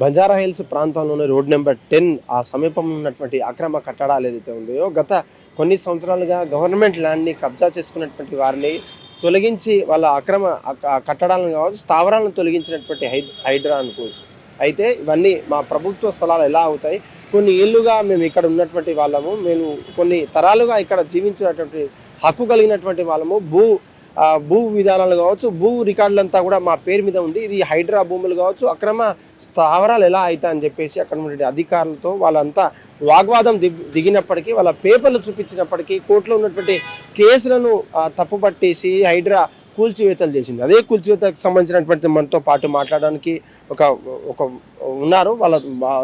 Banjara Hills ప్రాంతంలోని road number ten ఆ సమీపంలో ఉన్నటువంటి అక్రమ కట్టడాలు ఏదైతే ఉందో గత కొన్ని సంవత్సరాలుగా గవర్నమెంట్ ల్యాండ్ని కబ్జా చేసుకున్నటువంటి వారిని తొలగించి వాళ్ళ అక్రమ కట్టడాలను కావచ్చు స్థావరాలను తొలగించినటువంటి హై హైడ్రా అనుకోవచ్చు. అయితే ఇవన్నీ మా ప్రభుత్వ స్థలాలు ఎలా అవుతాయి? కొన్ని ఏళ్ళుగా మేము ఇక్కడ ఉన్నటువంటి వాళ్ళము మేము కొన్ని తరాలుగా ఇక్కడ జీవించినటువంటి హక్కు కలిగినటువంటి వాళ్ళము భూ భూ విధానాలు కావచ్చు భూ రికార్డులంతా కూడా మా పేరు మీద ఉంది. ఇది హైడ్రా భూములు కావచ్చు అక్రమ స్థావరాలు ఎలా అవుతాయని చెప్పేసి అక్కడ ఉన్నటువంటి అధికారులతో వాళ్ళంతా వాగ్వాదం దిగ్ దిగినప్పటికీ వాళ్ళ పేపర్లు చూపించినప్పటికీ కోర్టులో ఉన్నటువంటి కేసులను తప్పుపట్టేసి హైడ్రా కూల్చివేతలు చేసింది. అదే కూల్చివేతకు సంబంధించినటువంటి మనతో పాటు మాట్లాడడానికి ఒక ఒక ఉన్నారు. వాళ్ళ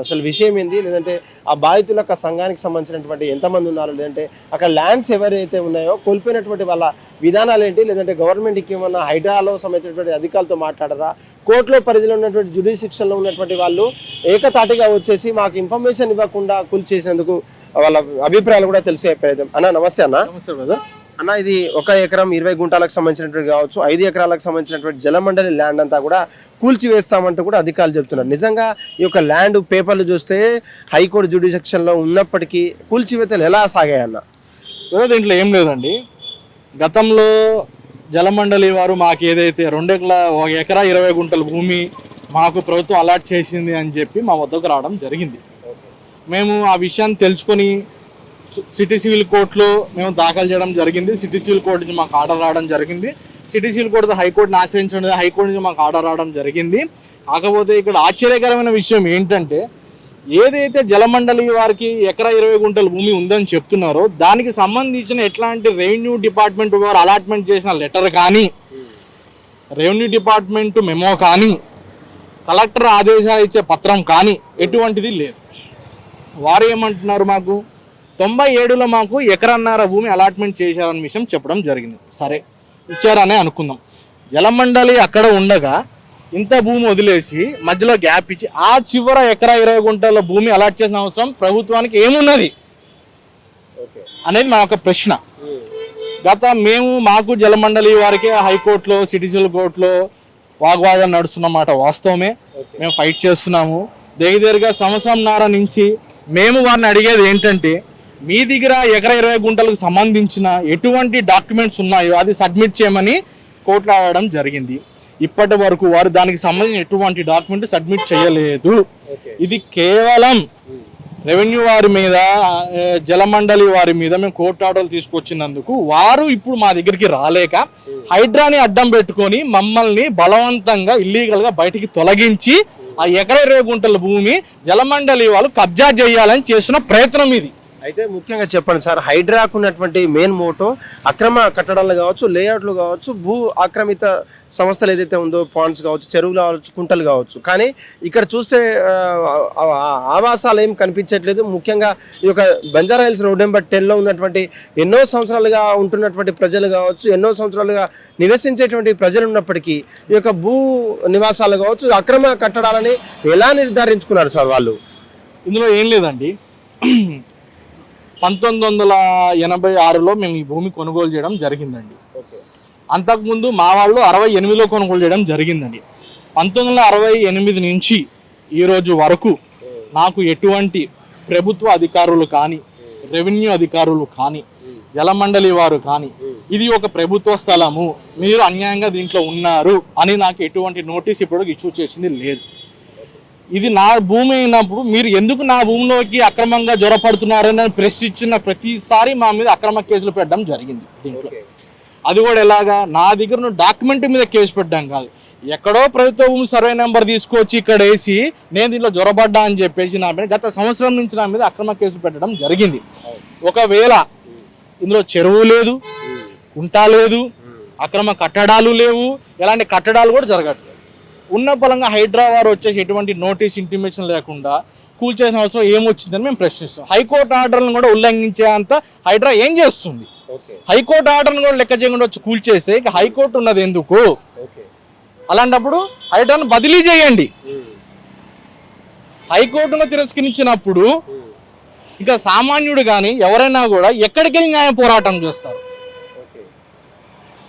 అసలు విషయం ఏంది? లేదంటే ఆ బాధితుల యొక్క సంఘానికి సంబంధించినటువంటి ఎంతమంది ఉన్నారు? లేదంటే అక్కడ ల్యాండ్స్ ఎవరైతే ఉన్నాయో కోల్పోయినటువంటి వాళ్ళ విధానాలు ఏంటి? లేదంటే గవర్నమెంట్కి ఏమన్నా హైడ్రాలో సంబంధించినటువంటి అధికారులతో మాట్లాడరా? కోర్టులో పరిధిలో ఉన్నటువంటి జ్యుడిషిక్షన్లో ఉన్నటువంటి వాళ్ళు ఏకతాటిగా వచ్చేసి మాకు ఇన్ఫర్మేషన్ ఇవ్వకుండా కూల్చేసేందుకు వాళ్ళ అభిప్రాయాలు కూడా తెలిసే ప్రయత్నం. అన్న నమస్తే అన్న. నమస్తే బ్రదర్. అన్న ఇది ఒక ఎకరం ఇరవై గుంటాలకు సంబంధించినటువంటి కావచ్చు ఐదు ఎకరాలకు సంబంధించినటువంటి జలమండలి ల్యాండ్ అంతా కూడా కూల్చివేస్తామంటూ కూడా అధికారులు చెప్తున్నారు. నిజంగా ఈ యొక్క ల్యాండ్ పేపర్లు చూస్తే హైకోర్టు జ్యుడిషిక్షన్లో ఉన్నప్పటికీ కూల్చివేతలు ఎలా సాగాయన్న దీంట్లో ఏం లేదండి. గతంలో జలమండలి వారు మాకు ఏదైతే రెండు ఎకరా ఒక ఎకరా ఇరవై గుంటల భూమి మాకు ప్రభుత్వం అలాట్ చేసింది అని చెప్పి మా వద్దకు రావడం జరిగింది. మేము ఆ విషయాన్ని తెలుసుకొని సిటీ సివిల్ కోర్టులో మేము దాఖలు చేయడం జరిగింది. సిటీ సివిల్ కోర్టు నుంచి మాకు ఆర్డర్ రావడం జరిగింది. సిటీ సివిల్ కోర్టు హైకోర్టుని ఆశ్రయించడం హైకోర్టు నుంచి మాకు ఆర్డర్ రావడం జరిగింది. కాకపోతే ఇక్కడ ఆశ్చర్యకరమైన విషయం ఏంటంటే ఏదైతే జలమండలి వారికి ఎకరా ఇరవై గుంటల భూమి ఉందని చెప్తున్నారో దానికి సంబంధించిన ఎట్లాంటి రెవెన్యూ డిపార్ట్మెంట్ వారు అలాట్మెంట్ చేసిన లెటర్ కానీ రెవెన్యూ డిపార్ట్మెంట్ మెమో కానీ కలెక్టర్ ఆదేశాలు ఇచ్చే పత్రం కానీ ఎటువంటిది లేదు. వారు ఏమంటున్నారు మాకు? తొంభై ఏడులో మాకు ఎకరన్నర భూమి అలాట్మెంట్ చేశారన్న విషయం చెప్పడం జరిగింది. సరే ఇచ్చారనే అనుకుందాం. జలమండలి అక్కడ ఉండగా ఇంత భూమి వదిలేసి మధ్యలో గ్యాప్ ఇచ్చి ఆ చివర ఎకరా ఇరవై గుంటల భూమి అలాట్ చేసిన అవసరం ప్రభుత్వానికి ఏమున్నది? అనేది మా యొక్క ప్రశ్న. గత మేము మాకు జలమండలి వారికి హైకోర్టులో సిటిజన్ కోర్టులో వాగ్వాదం నడుస్తున్నమాట వాస్తవమే. మేము ఫైట్ చేస్తున్నాము. దగ్గరగా సంవత్సరంన్నర నుంచి మేము వారిని అడిగేది ఏంటంటే మీ దగ్గర ఎకరా ఇరవై గుంటలకు సంబంధించిన ఎటువంటి డాక్యుమెంట్స్ ఉన్నాయో అది సబ్మిట్ చేయమని కోర్టులో అడగడం జరిగింది. ఇప్పటి వరకు వారు దానికి సంబంధించిన ఎటువంటి డాక్యుమెంట్ సబ్మిట్ చేయలేదు. ఇది కేవలం రెవెన్యూ వారి మీద జలమండలి వారి మీద మేము కోర్టు ఆర్డర్లు తీసుకొచ్చినందుకు వారు ఇప్పుడు మా దగ్గరికి రాలేక హైడ్రాని అడ్డం పెట్టుకొని మమ్మల్ని బలవంతంగా ఇల్లీగల్గా బయటికి తొలగించి ఆ ఎకర ఇరవై గుంటల భూమి జలమండలి వాళ్ళు కబ్జా చేయాలని చేస్తున్న ప్రయత్నం ఇది. అయితే ముఖ్యంగా చెప్పండి సార్ హైడ్రాకు ఉన్నటువంటి మెయిన్ మోటో అక్రమ కట్టడాలు కావచ్చు లేఅవుట్లు కావచ్చు భూ ఆక్రమిత సంస్థలు ఏదైతే ఉందో పాండ్స్ కావచ్చు చెరువులు కావచ్చు కుంటలు కావచ్చు. కానీ ఇక్కడ చూస్తే ఆవాసాలు ఏం కనిపించట్లేదు. ముఖ్యంగా ఈ యొక్క బంజారా హిల్స్ రోడ్ నెంబర్ టెన్లో ఉన్నటువంటి ఎన్నో సంవత్సరాలుగా ఉంటున్నటువంటి ప్రజలు కావచ్చు ఎన్నో సంవత్సరాలుగా నివసించేటువంటి ప్రజలు ఉన్నప్పటికీ ఈ యొక్క భూ నివాసాలు కావచ్చు అక్రమ కట్టడాలని ఎలా నిర్ధారించుకున్నారు సార్ వాళ్ళు? ఇందులో ఏం లేదండి. పంతొమ్మిది వందల ఎనభై ఆరులో మేము ఈ భూమి కొనుగోలు చేయడం జరిగిందండి. అంతకుముందు మా వాళ్ళు అరవై ఎనిమిదిలో కొనుగోలు చేయడం జరిగిందండి. పంతొమ్మిది వందల అరవై ఎనిమిది నుంచి ఈరోజు వరకు నాకు ఎటువంటి ప్రభుత్వ అధికారులు కానీ రెవెన్యూ అధికారులు కానీ జలమండలి వారు కానీ ఇది ఒక ప్రభుత్వ స్థలము మీరు అన్యాయంగా దీంట్లో ఉన్నారు అని నాకు ఎటువంటి నోటీస్ ఇప్పుడు ఇష్యూ చేసింది లేదు. ఇది నా భూమి అయినప్పుడు మీరు ఎందుకు నా భూమిలోకి అక్రమంగా జ్వరపడుతున్నారని ప్రశ్నించిన ప్రతిసారి మా మీద అక్రమ కేసులు పెట్టడం జరిగింది దీంట్లో. అది కూడా ఎలాగా? నా దగ్గర డాక్యుమెంట్ మీద కేసు పెట్టడం కాదు. ఎక్కడో ప్రభుత్వ భూమి సర్వే నెంబర్ తీసుకొచ్చి ఇక్కడ వేసి నేను దీంట్లో జ్వరపడ్డా అని చెప్పేసి నా మీద గత సంవత్సరం నుంచి నా మీద అక్రమ కేసులు పెట్టడం జరిగింది. ఒకవేళ ఇందులో చెరువు లేదు కుంట లేదు అక్రమ కట్టడాలు లేవు ఎలాంటి కట్టడాలు కూడా జరగట్లేదు. ఉన్న పలంగా హైడ్రా వారు వచ్చేసి ఎటువంటి నోటీస్ ఇంటిమేషన్ లేకుండా కూల్చేసిన అవసరం ఏమొచ్చిందని మేము ప్రశ్నిస్తాం హైకోర్టు ఆర్డర్లను కూడా ఉల్లంఘించే అంత హైడ్రా ఏం చేస్తుంది? హైకోర్టు ఆర్డర్ను కూడా లెక్క చేయకుండా వచ్చి కూల్చేస్తే ఇక హైకోర్టు ఉన్నది ఎందుకు? అలాంటప్పుడు హైడ్రాను బదిలీ చేయండి. హైకోర్టును తిరస్కరించినప్పుడు ఇంకా సామాన్యుడు కానీ ఎవరైనా కూడా ఎక్కడికి న్యాయ పోరాటం చేస్తారు?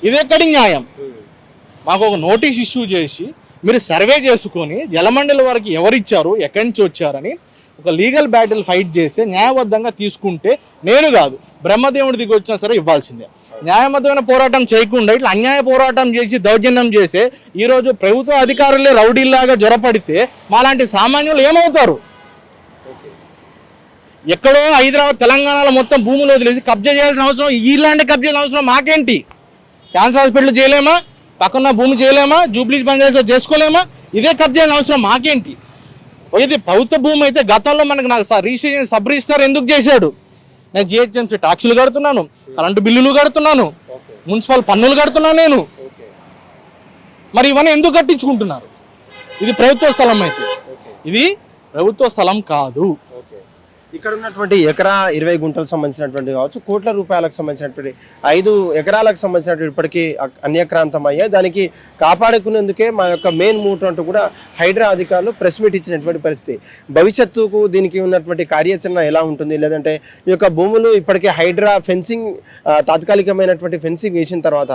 ఇది ఎక్కడి న్యాయం? మాకు ఒక నోటీస్ ఇష్యూ చేసి మీరు సర్వే చేసుకొని జలమండలి వారికి ఎవరిచ్చారు ఎక్కడి నుంచి వచ్చారని ఒక లీగల్ బ్యాటిల్ ఫైట్ చేసి న్యాయబద్ధంగా తీసుకుంటే నేను కాదు బ్రహ్మదేవుడి దిగి వచ్చినా సరే ఇవ్వాల్సిందే. న్యాయబద్ధమైన పోరాటం చేయకుండా ఇట్లా అన్యాయ పోరాటం చేసి దౌర్జన్యం చేసే ఈరోజు ప్రభుత్వ అధికారులే రౌడీల్లాగా జ్వరపడితే మాలాంటి సామాన్యులు ఏమవుతారు? ఎక్కడో హైదరాబాద్ తెలంగాణలో మొత్తం భూములు వదిలేసి కబ్జా చేయాల్సిన అవసరం ఇలాంటి కబ్జాల అవసరం మాకేంటి? క్యాన్సర్ హాస్పిటల్ చేయలేమా? పక్కన భూమి చేయలేమా? జూబ్లీస్ పంచాయతీలో చేసుకోలేమా? ఇదే కట్ చేయాల్సిన అవసరం మాకేంటి? ఇది ప్రభుత్వ భూమి అయితే గతంలో మనకు నాకు స- రిజిస్ట్రేషన్ సబ్ రిజిస్టర్ ఎందుకు చేశాడు? నేను జిహెచ్ఎంసీ ట్యాక్సులు కడుతున్నాను కరెంటు బిల్లులు కడుతున్నాను మున్సిపల్ పన్నులు కడుతున్నాను నేను. మరి ఇవన్నీ ఎందుకు కట్టించుకుంటున్నారు? ఇది ప్రభుత్వ స్థలం అయితే. ఇది ప్రభుత్వ స్థలం కాదు. ఇక్కడ ఉన్నటువంటి ఎకరా ఇరవై గుంటలకు సంబంధించినటువంటి కావచ్చు కోట్ల రూపాయలకు సంబంధించినటువంటి ఐదు ఎకరాలకు సంబంధించినటువంటి ఇప్పటికీ అన్యక్రాంతం అయ్యాయి దానికి కాపాడుకునేందుకే మా యొక్క మెయిన్ మూట్ అంటూ కూడా హైడ్రా అధికారులు ప్రెస్ మీట్ ఇచ్చినటువంటి పరిస్థితి. భవిష్యత్తుకు దీనికి ఉన్నటువంటి కార్యాచరణ ఎలా ఉంటుంది? లేదంటే ఈ యొక్క భూములు ఇప్పటికే హైడ్రా ఫెన్సింగ్ తాత్కాలికమైనటువంటి ఫెన్సింగ్ వేసిన తర్వాత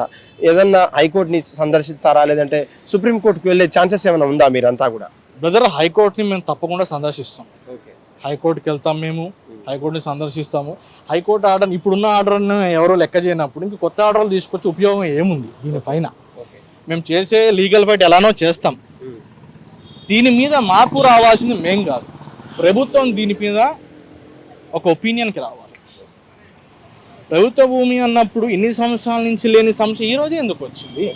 ఏదన్నా హైకోర్టుని సందర్శిస్తారా? లేదంటే సుప్రీంకోర్టుకు వెళ్ళే ఛాన్సెస్ ఏమైనా ఉందా మీరంతా కూడా? బ్రదర్ హైకోర్టుని మేము తప్పకుండా సందర్శిస్తాం. హైకోర్టుకి వెళ్తాం మేము హైకోర్టుని సందర్శిస్తాము. హైకోర్టు ఆర్డర్ ఇప్పుడున్న ఆర్డర్ని ఎవరో లెక్క చేయనప్పుడు ఇంక కొత్త ఆర్డర్లు తీసుకొచ్చి ఉపయోగం ఏముంది దీనిపైన? మేము చేసే లీగల్ ఫైట్ ఎలానో చేస్తాం. దీని మీద మార్పు రావాల్సింది మేం కాదు. ప్రభుత్వం దీని మీద ఒక ఒపీనియన్కి రావాలి. ప్రభుత్వ భూమి అన్నప్పుడు ఇన్ని సంవత్సరాల నుంచి లేని సమస్య ఈ రోజే ఎందుకు వచ్చింది?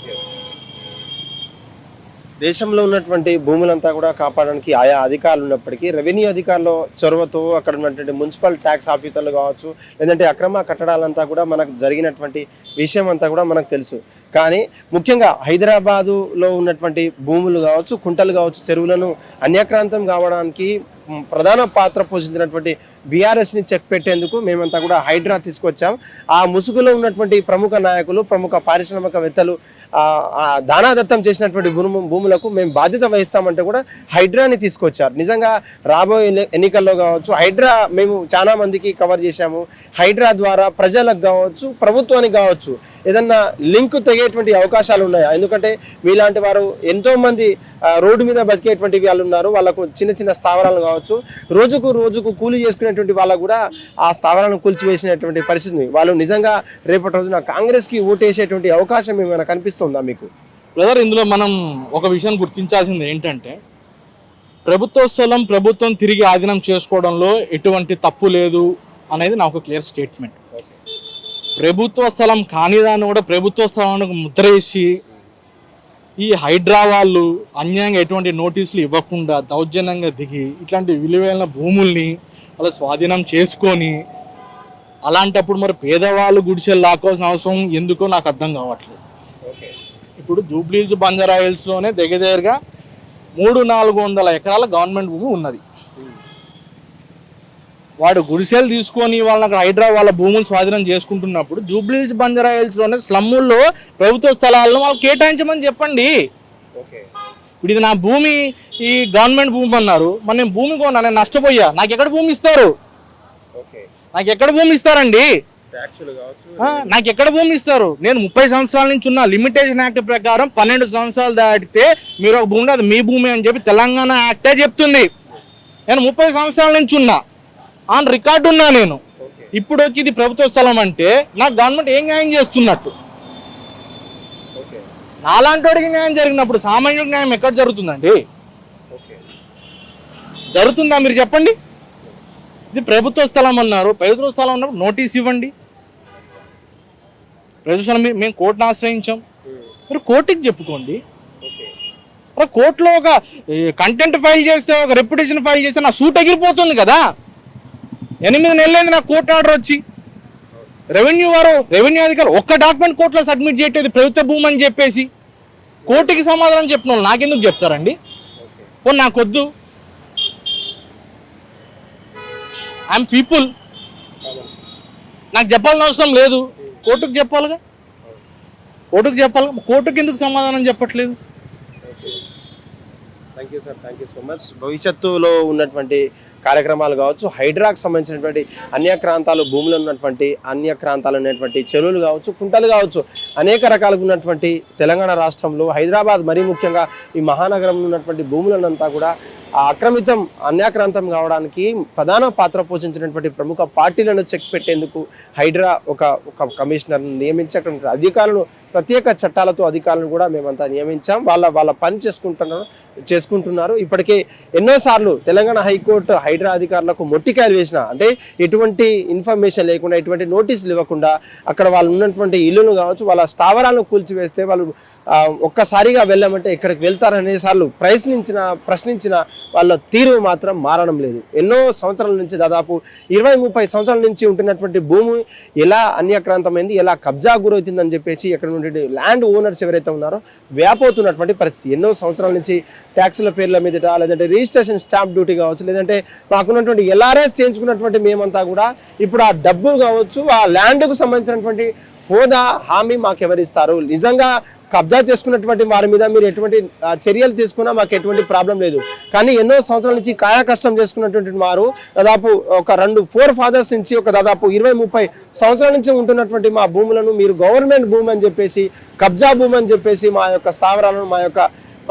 దేశంలో ఉన్నటువంటి భూములంతా కూడా కాపాడడానికి ఆయా అధికారులు ఉన్నప్పటికీ రెవెన్యూ అధికారుల చొరవతో అక్కడ ఉన్నటువంటి మున్సిపల్ ట్యాక్స్ ఆఫీసర్లు కావచ్చు లేదంటే అక్రమ కట్టడాలంతా కూడా మనకు జరిగినటువంటి విషయం అంతా కూడా మనకు తెలుసు. కానీ ముఖ్యంగా హైదరాబాదులో ఉన్నటువంటి భూములు కావచ్చు కుంటలు కావచ్చు చెరువులను అన్యక్రాంతం కావడానికి ప్రధాన పాత్ర పోషించినటువంటి బీఆర్ఎస్ని చెక్ పెట్టేందుకు మేమంతా కూడా హైడ్రా తీసుకొచ్చాం. ఆ ముసుగులో ఉన్నటువంటి ప్రముఖ నాయకులు ప్రముఖ పారిశ్రామికవేత్తలు ఆ, దానాదత్తం చేసినటువంటి భూము భూములకు మేము బాధ్యత వహిస్తామంటే కూడా హైడ్రాని తీసుకొచ్చారు. నిజంగా రాబోయే ఎన్నికల్లో కావచ్చు హైడ్రా మేము చాలా మందికి కవర్ చేశాము. హైడ్రా ద్వారా ప్రజలకు కావచ్చు ప్రభుత్వానికి కావచ్చు ఏదన్నా లింక్ తెగేటువంటి అవకాశాలు ఉన్నాయా? ఎందుకంటే మీలాంటి వారు ఎంతో మంది రోడ్డు మీద బతికేటువంటి వాళ్ళు ఉన్నారు. వాళ్ళకు చిన్న చిన్న స్థావరాలు కావచ్చు రోజుకు రోజుకు కూలి చేసుకునేటువంటి వాళ్ళకు కూడా ఆ స్థావరాలను కూల్చివేసినటువంటి పరిస్థితి. ఉంది. వాళ్ళు నిజంగా రేపటి రోజున కాంగ్రెస్కి ఓటేసేటువంటి అవకాశం ఏమైనా కనిపిస్తుందా మీకు? బ్రదర్ ఇందులో మనం ఒక విషయం గుర్తించాల్సింది ఏంటంటే ప్రభుత్వ స్థలం ప్రభుత్వం తిరిగి ఆధీనం చేసుకోవడంలో ఎటువంటి తప్పు లేదు అనేది నాకు క్లియర్ స్టేట్మెంట్. ప్రభుత్వ స్థలం కాని దాన్ని కూడా ప్రభుత్వ స్థలానికి ముద్ర వేసి ఈ హైడ్రా వాళ్ళు అన్యాయంగా ఎటువంటి నోటీసులు ఇవ్వకుండా దౌర్జన్యంగా దిగి ఇట్లాంటి విలువైన భూముల్ని వాళ్ళ స్వాధీనం చేసుకొని అలాంటప్పుడు మరి పేదవాళ్ళు గుడిసెలు లాక్కోవాల్సిన అవసరం ఎందుకో నాకు అర్థం కావట్లేదు. ఇప్పుడు జూబ్లీజ్ బంజారా హిల్స్లోనే దగ్గర దగ్గరగా మూడు నాలుగు వందల ఎకరాల గవర్నమెంట్ భూమి ఉన్నది. వాడు గుడిసెలు తీసుకొని వాళ్ళని అక్కడ హైడ్రా వాళ్ళ భూములు స్వాధీనం చేసుకుంటున్నప్పుడు జూబ్లీజ్ బంజారా హిల్స్లోనే స్లమ్ముల్లో ప్రభుత్వ స్థలాలను వాళ్ళు కేటాయించమని చెప్పండి. ఇప్పుడు ఇది నా భూమి ఈ గవర్నమెంట్ భూమి అన్నారు. మరి నేను భూమి కొన్నా నేను నష్టపోయా. నాకు ఎక్కడ భూమి ఇస్తారు? నాకు ఎక్కడ భూమి ఇస్తారండి? నాకు ఎక్కడ భూమి ఇస్తారు? నేను ముప్పై సంవత్సరాల నుంచి ఉన్న లిమిటేషన్ యాక్ట్ ప్రకారం పన్నెండు సంవత్సరాలు దాటితే మీరు ఒక భూమి అది మీ భూమి అని చెప్పి తెలంగాణ యాక్టే చెప్తుంది. నేను ముప్పై సంవత్సరాల నుంచి ఉన్నా. ఆన్ రికార్డు ఉన్నా నేను. ఇప్పుడు వచ్చి ఇది ప్రభుత్వ స్థలం అంటే నాకు గవర్నమెంట్ ఏం న్యాయం చేస్తున్నట్టు? నాలాంటి వాడికి న్యాయం జరిగినప్పుడు సామాన్యుడికి న్యాయం ఎక్కడ జరుగుతుందండి? జరుగుతుందా మీరు చెప్పండి? ఇది ప్రభుత్వ స్థలం అన్నారు. ప్రభుత్వ స్థలం ఉన్నప్పుడు నోటీస్ ఇవ్వండి. ప్రభుత్వ స్థలం మేము కోర్టును ఆశ్రయించాం. మీరు కోర్టుకి చెప్పుకోండి. కోర్టులో ఒక కంటెంట్ ఫైల్ చేస్తే ఒక రెప్యుటేషన్ ఫైల్ చేస్తే నా సూట్ ఎగిరిపోతుంది కదా? ఎనిమిది నెలలైంది నా కోర్టు ఆర్డర్ వచ్చి. రెవెన్యూ వారు రెవెన్యూ అధికారులు ఒక్క డాక్యుమెంట్ కోర్టులో సబ్మిట్ చేయట్లేదు ప్రభుత్వ భూమి అని చెప్పేసి. కోర్టుకి సమాధానం చెప్పిన వాళ్ళు నాకెందుకు చెప్తారండి? పోనీ నాకొద్దు. ఐఎమ్ పీపుల్ నాకు చెప్పాల్సిన అవసరం లేదు. కోర్టుకు చెప్పాలిగా? కోర్టుకు చెప్పాలి. కోర్టుకు ఎందుకు సమాధానం చెప్పట్లేదు? Thank you sir thank you so much భవిష్యత్తులో ఉన్నటువంటి కార్యక్రమాలు కావచ్చు హైడ్రాకు సంబంధించినటువంటి అన్యక్రాంతాలు భూములు ఉన్నటువంటి అన్యక్రాంతాలు ఉన్నటువంటి చెరువులు కావచ్చు కుంటలు కావచ్చు అనేక రకాలుగా ఉన్నటువంటి తెలంగాణ రాష్ట్రంలో హైదరాబాద్ మరీ ముఖ్యంగా ఈ మహానగరంలో ఉన్నటువంటి భూములనంతా కూడా ఆ అక్రమితం అన్యాక్రాంతం కావడానికి ప్రధాన పాత్ర పోషించినటువంటి ప్రముఖ పార్టీలను చెక్ పెట్టేందుకు హైడ్రా ఒక ఒక కమిషనర్ను నియమించి అధికారులు అధికారులను ప్రత్యేక చట్టాలతో అధికారులను కూడా మేమంతా నియమించాం. వాళ్ళ వాళ్ళ పని చేసుకుంటున్నారు చేసుకుంటున్నారు. ఇప్పటికే ఎన్నోసార్లు తెలంగాణ హైకోర్టు హైడ్రా అధికారులకు మొట్టికాయలు వేసిన అంటే ఎటువంటి ఇన్ఫర్మేషన్ లేకుండా ఎటువంటి నోటీసులు ఇవ్వకుండా అక్కడ వాళ్ళు ఉన్నటువంటి ఇల్లును కావచ్చు వాళ్ళ స్థావరాలను కూల్చివేస్తే వాళ్ళు ఒక్కసారిగా వెళ్ళామంటే ఎక్కడికి వెళ్తారనే సార్లు ప్రశ్నించిన ప్రశ్నించిన వాళ్ళ తీరు మాత్రం మారడం లేదు. ఎన్నో సంవత్సరాల నుంచి దాదాపు ఇరవై ముప్పై సంవత్సరాల నుంచి ఉంటున్నటువంటి భూమి ఎలా అన్యక్రాంతమైంది ఎలా కబ్జా గురవుతుందని చెప్పేసి ఇక్కడ ఉన్నటువంటి ల్యాండ్ ఓనర్స్ ఎవరైతే ఉన్నారో వ్యాపోతున్నటువంటి పరిస్థితి. ఎన్నో సంవత్సరాల నుంచి ట్యాక్సుల పేర్ల మీదట లేదంటే రిజిస్ట్రేషన్ స్టాంప్ డ్యూటీ కావచ్చు లేదంటే మాకున్నటువంటి ఎల్ఆర్ఎస్ చేయించుకున్నటువంటి మేమంతా కూడా ఇప్పుడు ఆ డబ్బు కావచ్చు ఆ ల్యాండ్కు సంబంధించినటువంటి హోదా హామీ మాకు ఎవరిస్తారు నిజంగా కబ్జా చేసుకున్నటువంటి వారి మీద మీరు ఎటువంటి చర్యలు తీసుకున్నా మాకు ఎటువంటి ప్రాబ్లం లేదు. కానీ ఎన్నో సంవత్సరాల నుంచి కాయాకష్టం చేసుకున్నటువంటి వారు దాదాపు ఒక రెండు ఫోర్ ఫాదర్స్ నుంచి ఒక దాదాపు ఇరవై ముప్పై సంవత్సరాల నుంచి ఉంటున్నటువంటి మా భూములను మీరు గవర్నమెంట్ భూమి అని చెప్పేసి కబ్జా భూమి అని చెప్పేసి మా యొక్క స్థావరాలను మా యొక్క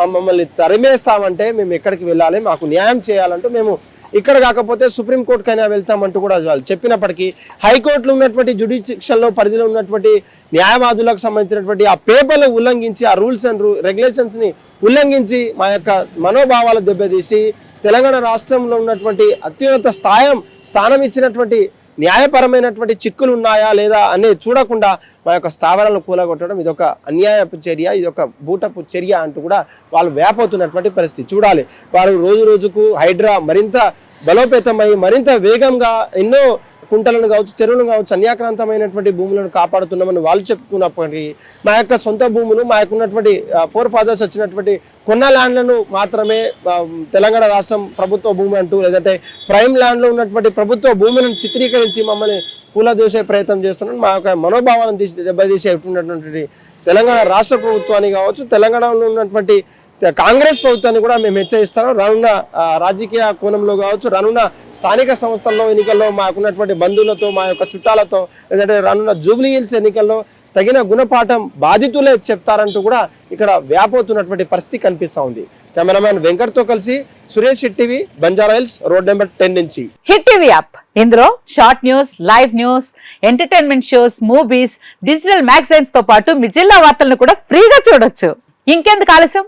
మమ్మల్ని తరిమేస్తామంటే మేము ఎక్కడికి వెళ్ళాలి మాకు న్యాయం చేయాలంటూ మేము ఇక్కడ కాకపోతే సుప్రీంకోర్టుకైనా వెళ్తామంటూ కూడా వాళ్ళు చెప్పినప్పటికీ హైకోర్టులో ఉన్నటువంటి జుడిషియల్లో పరిధిలో ఉన్నటువంటి న్యాయవాదులకు సంబంధించినటువంటి ఆ పేపర్లు ఉల్లంఘించి ఆ రూల్స్ అండ్ రెగ్యులేషన్స్ని ఉల్లంఘించి మా యొక్క మనోభావాలు దెబ్బతీసి తెలంగాణ రాష్ట్రంలో ఉన్నటువంటి అత్యున్నత స్థాయం స్థానం ఇచ్చినటువంటి న్యాయపరమైనటువంటి చిక్కులు ఉన్నాయా లేదా అనేది చూడకుండా మా యొక్క స్థావరాలను కూలగొట్టడం ఇది ఒక అన్యాయపు చర్య ఇది ఒక బూటపు చర్య అంటూ కూడా వాళ్ళు వేపవుతున్నటువంటి పరిస్థితి. చూడాలి. వారు రోజు రోజుకు హైడ్రా మరింత బలోపేతమై మరింత వేగంగా ఎన్నో కుంటలను కావచ్చు చెరువులను కావచ్చు అన్యాక్రాంతమైనటువంటి భూములను కాపాడుతున్నామని వాళ్ళు చెప్పుకున్నప్పటికీ మా యొక్క సొంత భూములు మా యొక్క ఉన్నటువంటి ఫోర్ ఫాదర్స్ వచ్చినటువంటి కొన్న ల్యాండ్లను మాత్రమే తెలంగాణ రాష్ట్రం ప్రభుత్వ భూమి అంటూ లేదంటే ప్రైమ్ ల్యాండ్లో ఉన్నటువంటి ప్రభుత్వ భూములను చిత్రీకరించి మమ్మల్ని కూలదోసే ప్రయత్నం చేస్తున్నాం మా యొక్క మనోభావాలను తీసి దెబ్బతీసేటువంటి తెలంగాణ రాష్ట్ర ప్రభుత్వాన్ని కావచ్చు తెలంగాణలో ఉన్నటువంటి కాంగ్రెస్ ప్రభుత్వాన్ని కూడా మేము హెచ్చరిస్తాం. రానున్న రాజకీయ కోణంలో కావచ్చు రానున్న స్థానిక సంస్థల్లో ఎన్నికల్లో మాకున్నటువంటి బంధువులతో మా యొక్క చుట్టాలతో లేదంటే రానున్న జూబ్లీ హిల్స్ ఎన్నికల్లో తగిన గుణపాఠం బాధితులే చెప్తారంటూ కూడా ఇక్కడ వ్యాపోతున్నటువంటి పరిస్థితి కనిపిస్తా ఉంది. కెమెరామ్యాన్ వెంకట్తో కలిసి Suresh TV Banjara Hills road number ten నుంచి. Hit TV app. ఇందులో short news live news entertainment shows movies digital మ్యాగజైన్స్తో పాటు మీ జిల్లా వార్తలను కూడా ఫ్రీగా చూడొచ్చు. ఇంకెందుకు ఆలస్యం?